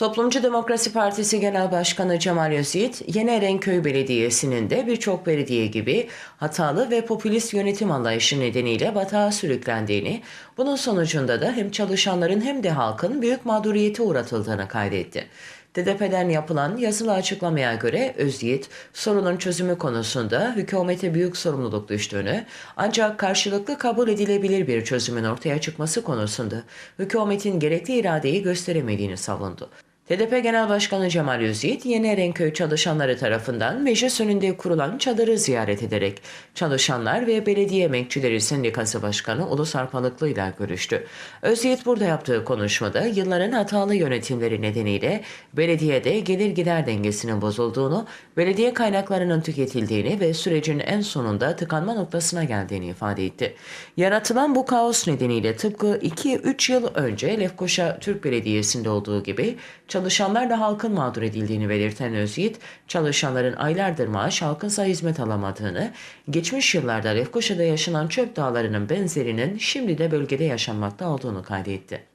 Toplumcu Demokrasi Partisi Genel Başkanı Cemal Özyiğit, Yeni Erenköy Belediyesi'nin de birçok belediye gibi hatalı ve popülist yönetim anlayışı nedeniyle batağa sürüklendiğini, bunun sonucunda da hem çalışanların hem de halkın büyük mağduriyete uğratıldığını kaydetti. DDP'den yapılan yazılı açıklamaya göre Özyiğit, sorunun çözümü konusunda hükümete büyük sorumluluk düştüğünü, ancak karşılıklı kabul edilebilir bir çözümün ortaya çıkması konusunda hükümetin gerekli iradeyi gösteremediğini savundu. TDP Genel Başkanı Cemal Özyiğit, Yeni Erenköy çalışanları tarafından meclis önünde kurulan çadırı ziyaret ederek çalışanlar ve belediye emekçileri sendikası başkanı Ulus Arpalıklı ile görüştü. Özyiğit burada yaptığı konuşmada yılların hatalı yönetimleri nedeniyle belediyede gelir gider dengesinin bozulduğunu, belediye kaynaklarının tüketildiğini ve sürecin en sonunda tıkanma noktasına geldiğini ifade etti. Yaratılan bu kaos nedeniyle tıpkı 2-3 yıl önce Lefkoşa Türk Belediyesi'nde olduğu gibi çalışanlar da halkın mağdur edildiğini belirten Özyiğit, çalışanların aylardır maaş halkınsa hizmet alamadığını, geçmiş yıllarda Lefkoşa'da yaşanan çöp dağlarının benzerinin şimdi de bölgede yaşanmakta olduğunu kaydetti.